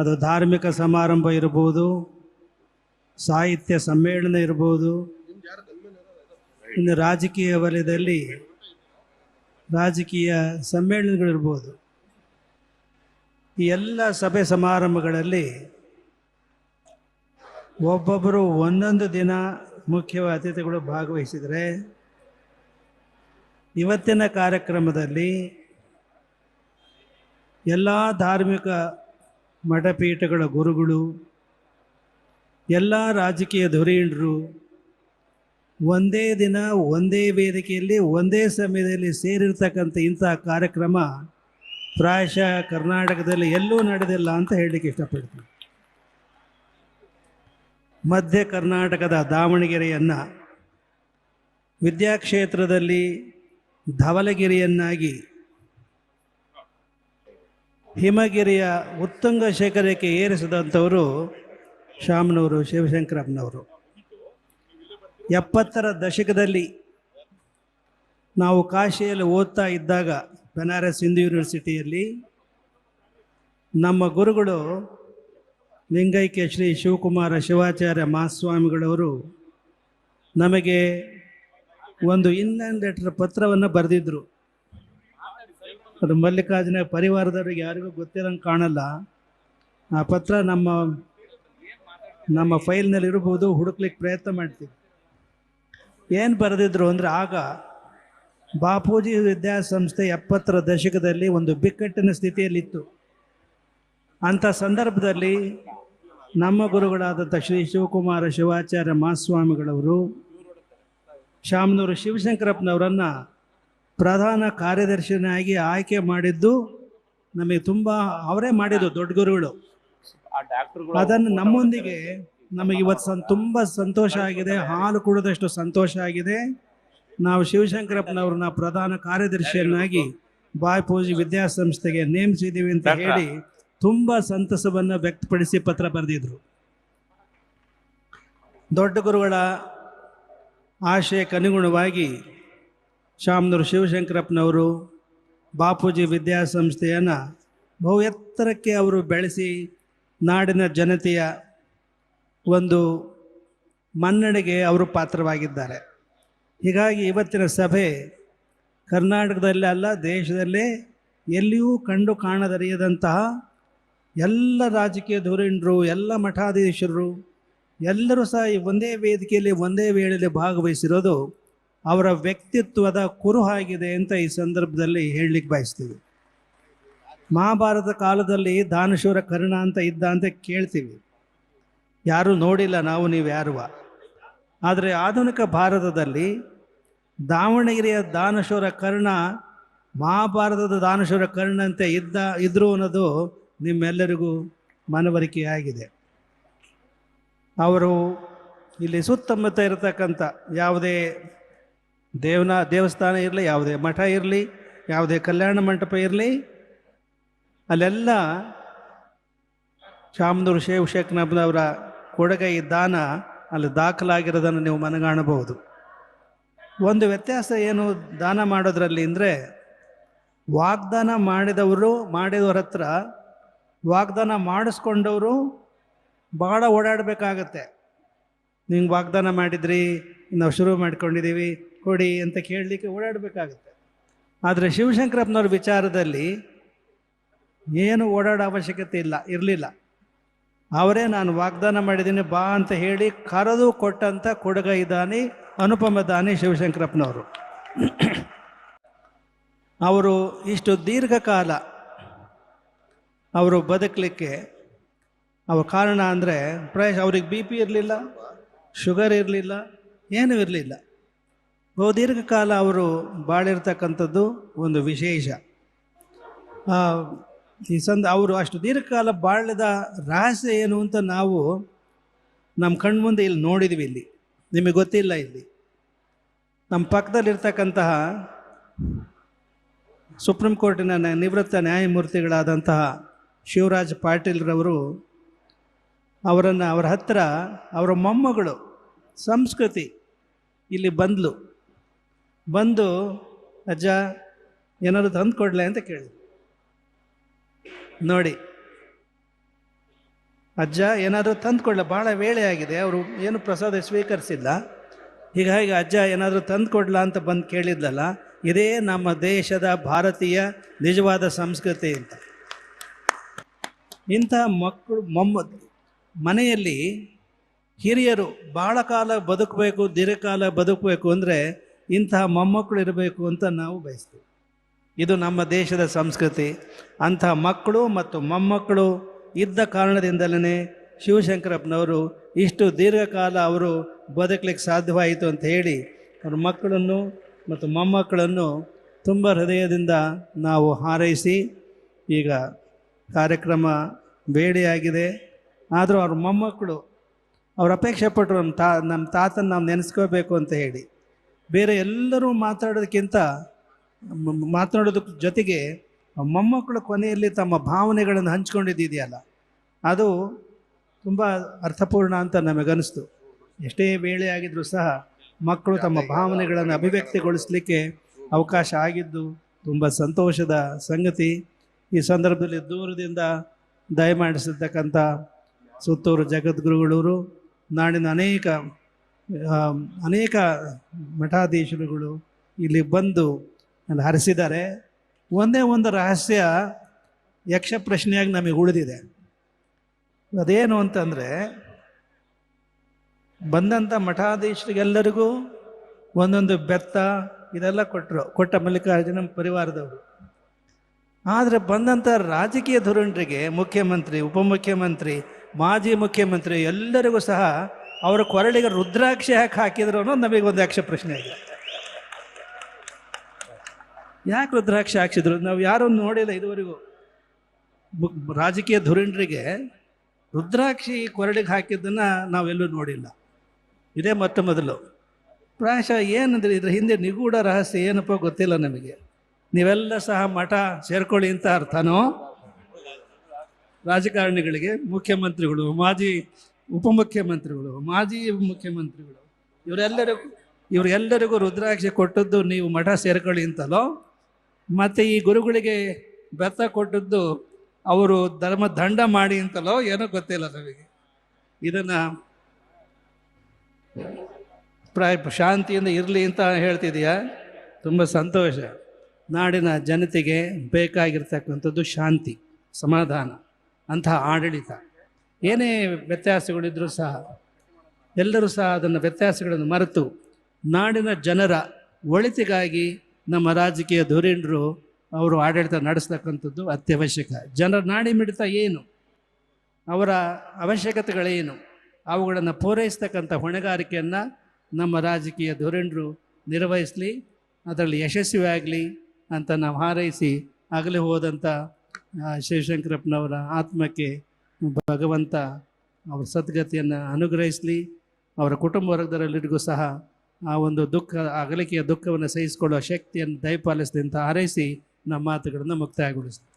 ಅದು ಧಾರ್ಮಿಕ ಸಮಾರಂಭ ಇರ್ಬೋದು ಸಾಹಿತ್ಯ ಸಮ್ಮೇಳನ ಇರ್ಬೋದು ಇನ್ನು ರಾಜಕೀಯ ವಲಯದಲ್ಲಿ ರಾಜಕೀಯ ಸಮ್ಮೇಳನಗಳಿರ್ಬೋದು. ಈ ಎಲ್ಲ ಸಭೆ ಸಮಾರಂಭಗಳಲ್ಲಿ ಒಬ್ಬೊಬ್ಬರು ಒಂದೊಂದು ದಿನ ಮುಖ್ಯ ಅತಿಥಿಗಳು ಭಾಗವಹಿಸಿದರೆ, ಇವತ್ತಿನ ಕಾರ್ಯಕ್ರಮದಲ್ಲಿ ಎಲ್ಲ ಧಾರ್ಮಿಕ ಮಠಪೀಠಗಳ ಗುರುಗಳು, ಎಲ್ಲ ರಾಜಕೀಯ ಧುರೀಣರು ಒಂದೇ ದಿನ, ಒಂದೇ ವೇದಿಕೆಯಲ್ಲಿ, ಒಂದೇ ಸಮಯದಲ್ಲಿ ಸೇರಿರ್ತಕ್ಕಂಥ ಇಂತಹ ಕಾರ್ಯಕ್ರಮ ಪ್ರಾಯಶಃ ಕರ್ನಾಟಕದಲ್ಲಿ ಎಲ್ಲೂ ನಡೆದಿಲ್ಲ ಅಂತ ಹೇಳಲಿಕ್ಕೆ ಇಷ್ಟಪಡ್ತೀನಿ. ಮಧ್ಯ ಕರ್ನಾಟಕದ ದಾವಣಗೆರೆಯನ್ನು ವಿದ್ಯಾಕ್ಷೇತ್ರದಲ್ಲಿ ಧವಲಗಿರಿಯನ್ನಾಗಿ ಹಿಮಗಿರಿಯ ಉತ್ತುಂಗ ಶೇಖರಕ್ಕೆ ಏರಿಸಿದಂಥವರು ಶಾಮನವರು ಶಿವಶಂಕರಪ್ಪನವರು. ಎಪ್ಪತ್ತರ ದಶಕದಲ್ಲಿ ನಾವು ಕಾಶಿಯಲ್ಲಿ ಓದ್ತಾ ಇದ್ದಾಗ ಬನಾರಸ್ ಹಿಂದೂ ಯೂನಿವರ್ಸಿಟಿಯಲ್ಲಿ ನಮ್ಮ ಗುರುಗಳು ಲಿಂಗೈಕ್ಯ ಶ್ರೀ ಶಿವಕುಮಾರ ಶಿವಾಚಾರ್ಯ ಮಹಾಸ್ವಾಮಿಗಳವರು ನಮಗೆ ಒಂದು ಇನ್ನೊಂದು ಲೆಟರ್ ಪತ್ರವನ್ನು ಬರೆದಿದ್ರು. ಅದು ಮಲ್ಲಿಕಾರ್ಜುನ ಪರಿವಾರದವ್ರಿಗೆ ಯಾರಿಗೂ ಗೊತ್ತಿರಂಗೆ ಕಾಣಲ್ಲ. ಆ ಪತ್ರ ನಮ್ಮ ನಮ್ಮ ಫೈಲ್ನಲ್ಲಿ ಇರಬಹುದು ಹುಡುಕ್ಲಿಕ್ಕೆ ಪ್ರಯತ್ನ ಮಾಡ್ತೀವಿ. ಏನು ಬರೆದಿದ್ರು ಅಂದರೆ ಆಗ ಬಾಪೂಜಿ ವಿದ್ಯಾಸಂಸ್ಥೆ ಎಪ್ಪತ್ತರ ದಶಕದಲ್ಲಿ ಒಂದು ಬಿಕ್ಕಟ್ಟಿನ ಸ್ಥಿತಿಯಲ್ಲಿತ್ತು. ಅಂಥ ಸಂದರ್ಭದಲ್ಲಿ ನಮ್ಮ ಗುರುಗಳಾದಂಥ ಶ್ರೀ ಶಿವಕುಮಾರ ಶಿವಾಚಾರ್ಯ ಮಹಾಸ್ವಾಮಿಗಳವರು ಶಾಮನೂರು ಶಿವಶಂಕರಪ್ಪನವರನ್ನು ಪ್ರಧಾನ ಕಾರ್ಯದರ್ಶಿನಾಗಿ ಆಯ್ಕೆ ಮಾಡಿದ್ದು ನಮಗೆ ತುಂಬ ಅವರೇ ಮಾಡಿದ್ದು ದೊಡ್ಡ ಗುರುಗಳು. ಅದನ್ನು ನಮ್ಮೊಂದಿಗೆ ನಮಗೆ ಇವತ್ತು ಸಂ ತುಂಬ ಸಂತೋಷ ಆಗಿದೆ ಹಾಲು ಕುಡಿದಷ್ಟು ಸಂತೋಷ ಆಗಿದೆ. ನಾವು ಶಿವಶಂಕರಪ್ಪನವ್ರನ್ನ ಪ್ರಧಾನ ಕಾರ್ಯದರ್ಶಿಯನ್ನಾಗಿ ಬಾಯ್ ಪೂಜಿ ವಿದ್ಯಾಸಂಸ್ಥೆಗೆ ನೇಮಿಸಿದ್ದೀವಿ ಅಂತ ಹೇಳಿ ತುಂಬ ಸಂತಸವನ್ನು ವ್ಯಕ್ತಪಡಿಸಿ ಪತ್ರ ಬರೆದಿದ್ರು. ದೊಡ್ಡ ಗುರುಗಳ ಆಶಯಕ್ಕೆ ಅನುಗುಣವಾಗಿ ಶಾಮನೂರು ಶಿವಶಂಕರಪ್ಪನವರು ಬಾಪೂಜಿ ವಿದ್ಯಾಸಂಸ್ಥೆಯನ್ನು ಬಹು ಎತ್ತರಕ್ಕೆ ಅವರು ಬೆಳೆಸಿ ನಾಡಿನ ಜನತೆಯ ಒಂದು ಮನ್ನಣೆಗೆ ಅವರು ಪಾತ್ರವಾಗಿದ್ದಾರೆ. ಹೀಗಾಗಿ ಇವತ್ತಿನ ಸಭೆ ಕರ್ನಾಟಕದಲ್ಲೇ ಅಲ್ಲ, ದೇಶದಲ್ಲೇ ಎಲ್ಲಿಯೂ ಕಂಡು ಕಾಣದರಿಯದಂತಹ ಎಲ್ಲ ರಾಜಕೀಯ ಧುರೀಣರು, ಎಲ್ಲ ಮಠಾಧೀಶರು ಎಲ್ಲರೂ ಸಹ ಒಂದೇ ವೇದಿಕೆಯಲ್ಲಿ, ಒಂದೇ ವೇಳೆಯಲ್ಲಿ ಭಾಗವಹಿಸಿರೋದು ಅವರ ವ್ಯಕ್ತಿತ್ವದ ಕುರುಹಾಗಿದೆ ಅಂತ ಈ ಸಂದರ್ಭದಲ್ಲಿ ಹೇಳಲಿಕ್ಕೆ ಬಯಸ್ತೀವಿ. ಮಹಾಭಾರತ ಕಾಲದಲ್ಲಿ ದಾನಶೂರ ಕರ್ಣ ಅಂತ ಇದ್ದ ಅಂತ ಕೇಳ್ತೀವಿ. ಯಾರೂ ನೋಡಿಲ್ಲ ನಾವು, ನೀವು ಯಾರುವ? ಆದರೆ ಆಧುನಿಕ ಭಾರತದಲ್ಲಿ ದಾವಣಗೆರೆಯ ದಾನಶೂರ ಕರ್ಣ, ಮಹಾಭಾರತದ ದಾನಶೂರ ಅಂತ ಇದ್ದ, ಇದ್ರು ಅನ್ನೋದು ನಿಮ್ಮೆಲ್ಲರಿಗೂ ಮನವರಿಕೆಯಾಗಿದೆ ಅವರು ಇಲ್ಲಿ ಸುತ್ತಮುತ್ತ ಇರತಕ್ಕಂಥ ಯಾವುದೇ ದೇವನ, ದೇವಸ್ಥಾನ ಇರಲಿ, ಯಾವುದೇ ಮಠ ಇರಲಿ, ಯಾವುದೇ ಕಲ್ಯಾಣ ಮಂಟಪ ಇರಲಿ, ಅಲ್ಲೆಲ್ಲ ಶಾಮನೂರು ನಬ್ನವರ ಕೊಡುಗೈ ದಾನ ಅಲ್ಲಿ ದಾಖಲಾಗಿರೋದನ್ನು ನೀವು ಮನಗಾಣಬಹುದು. ಒಂದು ವ್ಯತ್ಯಾಸ ಏನು ದಾನ ಮಾಡೋದ್ರಲ್ಲಿ ಅಂದರೆ, ವಾಗ್ದಾನ ಮಾಡಿದವರು, ಮಾಡಿದವ್ರ ಹತ್ರ ವಾಗ್ದಾನ ಮಾಡಿಸ್ಕೊಂಡವರು ಭಾಳ ಓಡಾಡಬೇಕಾಗತ್ತೆ. ನಿಂಗೆ ವಾಗ್ದಾನ ಮಾಡಿದ್ರಿ, ನಾವು ಶುರು ಮಾಡ್ಕೊಂಡಿದ್ದೀವಿ ಕೊಡಿ ಅಂತ ಕೇಳಲಿಕ್ಕೆ ಓಡಾಡಬೇಕಾಗುತ್ತೆ. ಆದರೆ ಶಿವಶಂಕರಪ್ಪನವ್ರ ವಿಚಾರದಲ್ಲಿ ಏನು ಓಡಾಡೋ ಅವಶ್ಯಕತೆ ಇಲ್ಲ, ಇರಲಿಲ್ಲ. ಅವರೇ ನಾನು ವಾಗ್ದಾನ ಮಾಡಿದ್ದೀನಿ, ಬಾ ಅಂತ ಹೇಳಿ ಕರೆದು ಕೊಟ್ಟಂಥ ಕೊಡುಗ ಇದ್ದಾನೆ ಅನುಪಮ ದಾನಿ ಶಿವಶಂಕರಪ್ಪನವರು. ಅವರು ಇಷ್ಟು ದೀರ್ಘಕಾಲ ಅವರು ಬದುಕಲಿಕ್ಕೆ ಅವ್ರ ಕಾರಣ ಅಂದರೆ ಪ್ರಾಯಶ ಅವ್ರಿಗೆ ಬಿ ಪಿ ಇರಲಿಲ್ಲ, ಶುಗರ್ ಇರಲಿಲ್ಲ, ಏನೂ ಇರಲಿಲ್ಲ. ಬಹು ದೀರ್ಘಕಾಲ ಅವರು ಬಾಳಿರ್ತಕ್ಕಂಥದ್ದು ಒಂದು ವಿಶೇಷ. ಈ ಸಂದ, ಅವರು ಅಷ್ಟು ದೀರ್ಘಕಾಲ ಬಾಳಿದ ರಹಸ್ಯ ಏನು ಅಂತ ನಾವು ನಮ್ಮ ಕಣ್ಮುಂದೆ ಇಲ್ಲಿ ನೋಡಿದ್ವಿ ಇಲ್ಲಿ. ನಿಮಗೆ ಗೊತ್ತಿಲ್ಲ ಇಲ್ಲಿ. ನಮ್ಮ ಪಕ್ಕದಲ್ಲಿರ್ತಕ್ಕಂತಹ ಸುಪ್ರೀಂ ಕೋರ್ಟಿನ ನಿವೃತ್ತ ನ್ಯಾಯಮೂರ್ತಿಗಳಾದಂತಹ ಶಿವರಾಜ್ ಪಾಟೀಲ್ರವರು ಅವರನ್ನು, ಅವರ ಹತ್ರ ಅವರ ಮೊಮ್ಮಗಳು ಸಂಸ್ಕೃತಿ ಇಲ್ಲಿ ಬಂದ್ಲು. ಬಂದು, ಅಜ್ಜ, ಏನಾದ್ರು ತಂದು ಕೊಡ್ಲೆ ಅಂತ ಕೇಳಿದ್ರು ನೋಡಿ, ಅಜ್ಜ ಏನಾದರೂ ತಂದುಕೊಳ್ಳ ಭಾಳ ವೇಳೆ ಆಗಿದೆ, ಅವರು ಏನು ಪ್ರಸಾದ ಸ್ವೀಕರಿಸಿಲ್ಲ. ಹೀಗಾಗಿ ಅಜ್ಜ ಏನಾದರೂ ತಂದು ಕೊಡಲಾ ಅಂತ ಬಂದು ಕೇಳಿದ್ಲಲ್ಲ, ಇದೇ ನಮ್ಮ ದೇಶದ ಭಾರತೀಯ ನಿಜವಾದ ಸಂಸ್ಕೃತಿ ಅಂತ. ಇಂಥ ಮಕ್ಕಳು ಮೊಮ್ಮ ಮನೆಯಲ್ಲಿ ಹಿರಿಯರು ಭಾಳ ಕಾಲ ಬದುಕಬೇಕು, ದೀರ್ಘಕಾಲ ಬದುಕಬೇಕು ಅಂದರೆ ಇಂತಹ ಮೊಮ್ಮಕ್ಕಳು ಇರಬೇಕು ಅಂತ ನಾವು ಬಯಸ್ತೀವಿ. ಇದು ನಮ್ಮ ದೇಶದ ಸಂಸ್ಕೃತಿ. ಅಂಥ ಮಕ್ಕಳು ಮತ್ತು ಮೊಮ್ಮಕ್ಕಳು ಇದ್ದ ಕಾರಣದಿಂದಲೇ ಶಿವಶಂಕರಪ್ಪನವರು ಇಷ್ಟು ದೀರ್ಘಕಾಲ ಅವರು ಬದುಕಲಿಕ್ಕೆ ಸಾಧ್ಯವಾಯಿತು ಅಂತ ಹೇಳಿ ಅವ್ರ ಮಕ್ಕಳನ್ನು ಮತ್ತು ಮೊಮ್ಮಕ್ಕಳನ್ನು ತುಂಬ ಹೃದಯದಿಂದ ನಾವು ಹಾರೈಸಿ ಈಗ ಕಾರ್ಯಕ್ರಮ ಬೇಡಿಯಾಗಿದೆ. ಆದರೂ ಅವ್ರ ಮೊಮ್ಮಕ್ಕಳು ಅವ್ರು ಅಪೇಕ್ಷೆ ಪಟ್ಟರು ನಮ್ಮ ತಾ, ನಮ್ಮ ತಾತನ ನಾವು ನೆನೆಸ್ಕೋಬೇಕು ಅಂತ ಹೇಳಿ. ಬೇರೆ ಎಲ್ಲರೂ ಮಾತಾಡೋದಕ್ಕಿಂತ ಮಾತನಾಡೋದ್ರ ಜೊತೆಗೆ ಮೊಮ್ಮಕ್ಕಳು ಕೊನೆಯಲ್ಲಿ ತಮ್ಮ ಭಾವನೆಗಳನ್ನು ಹಂಚ್ಕೊಂಡಿದ್ದಿದೆಯಲ್ಲ ಅದು ತುಂಬ ಅರ್ಥಪೂರ್ಣ ಅಂತ ನಮಗನಿಸ್ತು ಎಷ್ಟೇ ವೇಳೆ ಆಗಿದ್ರೂ ಸಹ ಮಕ್ಕಳು ತಮ್ಮ ಭಾವನೆಗಳನ್ನು ಅಭಿವ್ಯಕ್ತಿಗೊಳಿಸಲಿಕ್ಕೆ ಅವಕಾಶ ಆಗಿದ್ದು ತುಂಬ ಸಂತೋಷದ ಸಂಗತಿ. ಈ ಸಂದರ್ಭದಲ್ಲಿ ದೂರದಿಂದ ದಯಮಾಡಿಸಿರ್ತಕ್ಕಂಥ ಸುತ್ತೂರು ಜಗದ್ಗುರುಗಳೂರು ನಾಡಿನ ಅನೇಕ ಅನೇಕ ಮಠಾಧೀಶರುಗಳು ಇಲ್ಲಿ ಬಂದು ಅಲ್ಲಿ ಹರಿಸಿದ್ದಾರೆ. ಒಂದೇ ಒಂದು ರಹಸ್ಯ ಯಕ್ಷ ಪ್ರಶ್ನೆಯಾಗಿ ನಮಗೆ ಉಳಿದಿದೆ. ಅದೇನು ಅಂತಂದರೆ ಬಂದಂಥ ಮಠಾಧೀಶರಿಗೆಲ್ಲರಿಗೂ ಒಂದೊಂದು ಬೆತ್ತ ಇದೆಲ್ಲ ಕೊಟ್ಟರು ಕೊಟ್ಟ ಮಲ್ಲಿಕಾರ್ಜುನ ಪರಿವಾರದವರು. ಆದರೆ ಬಂದಂಥ ರಾಜಕೀಯ ಧೋರಣರಿಗೆ ಮುಖ್ಯಮಂತ್ರಿ, ಉಪಮುಖ್ಯಮಂತ್ರಿ, ಮಾಜಿ ಮುಖ್ಯಮಂತ್ರಿ ಎಲ್ಲರಿಗೂ ಸಹ ಅವರ ಕೊರಳಿಗೆ ರುದ್ರಾಕ್ಷಿ ಯಾಕೆ ಹಾಕಿದ್ರು ಅನ್ನೋದು ನಮಗೆ ಒಂದು ಯಕ್ಷ ಪ್ರಶ್ನೆ ಇದೆ. ಯಾಕೆ ರುದ್ರಾಕ್ಷಿ ಹಾಕ್ಸಿದ್ರು? ನಾವು ಯಾರೂ ನೋಡಿಲ್ಲ ಇದುವರೆಗೂ. ರಾಜಕೀಯ ಧುರೀಣರಿಗೆ ರುದ್ರಾಕ್ಷಿ ಕೊರಳಿಗೆ ಹಾಕಿದ್ದನ್ನು ನಾವೆಲ್ಲೂ ನೋಡಿಲ್ಲ. ಇದೇ ಮೊತ್ತ ಮೊದಲು. ಪ್ರಾಯಶಃ ಏನಂದ್ರೆ ಇದರ ಹಿಂದೆ ನಿಗೂಢ ರಹಸ್ಯ ಏನಪ್ಪ ಗೊತ್ತಿಲ್ಲ ನಮಗೆ. ನೀವೆಲ್ಲ ಸಹ ಮಠ ಸೇರ್ಕೊಳ್ಳಿ ಅಂತ ಅರ್ಥನೋ? ರಾಜಕಾರಣಿಗಳಿಗೆ, ಮುಖ್ಯಮಂತ್ರಿಗಳು, ಮಾಜಿ ಉಪಮುಖ್ಯಮಂತ್ರಿಗಳು, ಮಾಜಿ ಮುಖ್ಯಮಂತ್ರಿಗಳು, ಇವರೆಲ್ಲರಿಗೂ ಇವರೆಲ್ಲರಿಗೂ ರುದ್ರಾಕ್ಷಿ ಕೊಟ್ಟದ್ದು ನೀವು ಮಠ ಸೇರ್ಕೊಳ್ಳಿ ಅಂತಲೋ, ಮತ್ತು ಈ ಗುರುಗಳಿಗೆ ಬೆತ್ತ ಕೊಟ್ಟದ್ದು ಅವರು ಧರ್ಮ ದಂಡ ಮಾಡಿ ಅಂತಲೋ ಏನೋ ಗೊತ್ತಿಲ್ಲ ನಮಗೆ. ಇದನ್ನು ಪ್ರಾಯ ಶಾಂತಿಯಿಂದ ಇರಲಿ ಅಂತ ಹೇಳ್ತಿದೆಯಾ? ತುಂಬ ಸಂತೋಷ. ನಾಡಿನ ಜನತೆಗೆ ಬೇಕಾಗಿರ್ತಕ್ಕಂಥದ್ದು ಶಾಂತಿ, ಸಮಾಧಾನ, ಅಂತಹ ಆಡಳಿತ. ಏನೇ ವ್ಯತ್ಯಾಸಗಳಿದ್ರೂ ಸಹ, ಎಲ್ಲರೂ ಸಹ ಅದನ್ನು ವ್ಯತ್ಯಾಸಗಳನ್ನು ಮರೆತು ನಾಡಿನ ಜನರ ಒಳಿತಿಗಾಗಿ ನಮ್ಮ ರಾಜಕೀಯ ಧುರೀಣರು ಅವರು ಆಡಳಿತ ನಡೆಸ್ತಕ್ಕಂಥದ್ದು ಅತ್ಯವಶ್ಯಕ. ಜನರ ನಾಡಿ ಮಿಡಿತ ಏನು? ಅವರ ಅವಶ್ಯಕತೆಗಳೇನು ಅವುಗಳನ್ನು ಪೂರೈಸ್ತಕ್ಕಂಥ ಹೊಣೆಗಾರಿಕೆಯನ್ನು ನಮ್ಮ ರಾಜಕೀಯ ಧುರೀಣರು ನಿರ್ವಹಿಸಲಿ, ಅದರಲ್ಲಿ ಯಶಸ್ವಿಯಾಗಲಿ ಅಂತ ನಾವು ಹಾರೈಸಿ, ಆಗಲೇ ಹೋದಂಥ ಶಿವಶಂಕರಪ್ಪನವರ ಆತ್ಮಕ್ಕೆ ಭಗವಂತ ಅವರ ಸದ್ಗತಿಯನ್ನು ಅನುಗ್ರಹಿಸಲಿ, ಅವರ ಕುಟುಂಬ ವರ್ಗದವರೆಲ್ಲರಿಗೂ ಸಹ ಆ ಒಂದು ದುಃಖ, ಅಗಲಿಕೆಯ ದುಃಖವನ್ನು ಸಹಿಸಿಕೊಳ್ಳುವ ಶಕ್ತಿಯನ್ನು ದಯಪಾಲಿಸಿದಂತ ಹಾರೈಸಿ, ನಮ್ಮ ಮಾತುಗಳನ್ನು ಮುಕ್ತಾಯಗೊಳಿಸ್ತೀನಿ